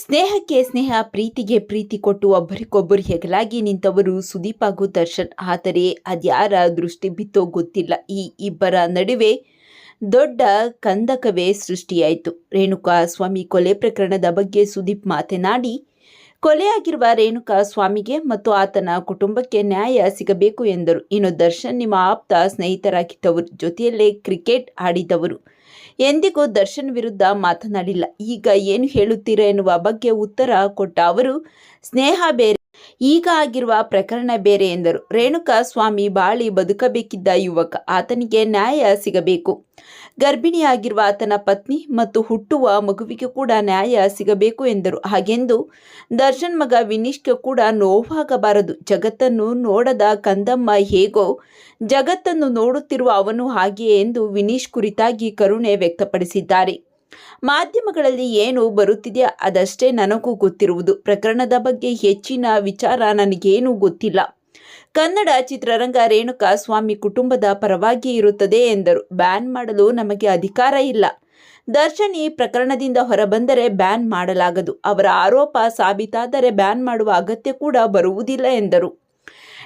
ಸ್ನೇಹಕ್ಕೆ ಸ್ನೇಹ, ಪ್ರೀತಿಗೆ ಪ್ರೀತಿ ಕೊಟ್ಟು ಒಬ್ಬರಿಗೊಬ್ಬರು ಹೆಗಲಾಗಿ ನಿಂತವರು ಸುದೀಪ್ ಹಾಗೂ ದರ್ಶನ್. ಆದರೆ ಅದ್ಯಾರ ದೃಷ್ಟಿ ಬಿತ್ತೋ ಗೊತ್ತಿಲ್ಲ. ಈ ಇಬ್ಬರ ನಡುವೆ ದೊಡ್ಡ ಕಂದಕವೇ ಸೃಷ್ಟಿಯಾಯಿತು. ರೇಣುಕಾ ಸ್ವಾಮಿ ಕೊಲೆ ಪ್ರಕರಣದ ಬಗ್ಗೆ ಸುದೀಪ್ ಮಾತನಾಡಿ ಕೊಲೆಯಾಗಿರುವ ರೇಣುಕಾ ಸ್ವಾಮಿಗೆ ಮತ್ತು ಆತನ ಕುಟುಂಬಕ್ಕೆ ನ್ಯಾಯ ಸಿಗಬೇಕು ಎಂದರು. ಇನ್ನು ದರ್ಶನ್ ನಿಮ್ಮ ಆಪ್ತ ಸ್ನೇಹಿತರಾಗಿದ್ದವರು, ಜೊತೆಯಲ್ಲೇ ಕ್ರಿಕೆಟ್ ಆಡಿದವರು. ಎಂದಿಗೂ ದರ್ಶನ್ ವಿರುದ್ಧ ಮಾತನಾಡಿಲ್ಲ. ಈಗ ಏನು ಹೇಳುತ್ತೀರಾ ಎನ್ನುವ ಬಗ್ಗೆ ಉತ್ತರ ಕೊಟ್ಟ ಅವರು, ಸ್ನೇಹ ಬೇರೆ ಈಗ ಆಗಿರುವ ಪ್ರಕರಣ ಬೇರೆ ಎಂದರು. ರೇಣುಕಾ ಸ್ವಾಮಿ ಬಾಳಿ ಬದುಕಬೇಕಿದ್ದ ಯುವಕ. ಆತನಿಗೆ ನ್ಯಾಯ ಸಿಗಬೇಕು. ಗರ್ಭಿಣಿಯಾಗಿರುವ ಆತನ ಪತ್ನಿ ಮತ್ತು ಹುಟ್ಟುವ ಮಗುವಿಗೆ ಕೂಡ ನ್ಯಾಯ ಸಿಗಬೇಕು ಎಂದರು. ಹಾಗೆಂದು ದರ್ಶನ್ ಮಗ ವಿನೀಶ್ಗೆ ಕೂಡ ನೋವಾಗಬಾರದು. ಜಗತ್ತನ್ನು ನೋಡದ ಕಂದಮ್ಮ ಹೇಗೋ ಜಗತ್ತನ್ನು ನೋಡುತ್ತಿರುವ ಅವನು ಹಾಗೆಯೇ ಎಂದು ವಿನೀಶ್ ಕುರಿತಾಗಿ ಕರುಣೆ ವ್ಯಕ್ತಪಡಿಸಿದ್ದಾರೆ. ಮಾಧ್ಯಮಗಳಲ್ಲಿ ಏನು ಬರುತ್ತಿದೆ ಅದಷ್ಟೇ ನನಗೂ ಗೊತ್ತಿರುವುದು. ಪ್ರಕರಣದ ಬಗ್ಗೆ ಹೆಚ್ಚಿನ ವಿಚಾರ ನನಗೇನೂ ಗೊತ್ತಿಲ್ಲ. ಕನ್ನಡ ಚಿತ್ರರಂಗ ರೇಣುಕಾ ಸ್ವಾಮಿ ಕುಟುಂಬದ ಪರವಾಗಿ ಇರುತ್ತದೆ ಎಂದರು. ಬ್ಯಾನ್ ಮಾಡಲು ನಮಗೆ ಅಧಿಕಾರ ಇಲ್ಲ. ದರ್ಶನ್ ಈ ಪ್ರಕರಣದಿಂದ ಹೊರಬಂದರೆ ಬ್ಯಾನ್ ಮಾಡಲಾಗದು. ಅವರ ಆರೋಪ ಸಾಬೀತಾದರೆ ಬ್ಯಾನ್ ಮಾಡುವ ಅಗತ್ಯ ಕೂಡ ಬರುವುದಿಲ್ಲ ಎಂದರು.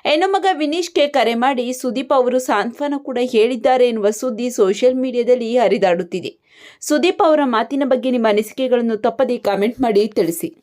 ಹೆಣ್ಣು ಮಗ ವಿನೀಶ್ಗೆ ಕರೆ ಮಾಡಿ ಸುದೀಪ್ ಅವರು ಸಾಂತ್ವನ ಕೂಡ ಹೇಳಿದ್ದಾರೆ ಎನ್ನುವ ಸುದ್ದಿ ಸೋಷಿಯಲ್ ಮೀಡಿಯಾದಲ್ಲಿ ಹರಿದಾಡುತ್ತಿದೆ. ಸುದೀಪ್ ಅವರ ಮಾತಿನ ಬಗ್ಗೆ ನಿಮ್ಮ ಅನಿಸಿಕೆಗಳನ್ನು ತಪ್ಪದೇ ಕಾಮೆಂಟ್ ಮಾಡಿ ತಿಳಿಸಿ.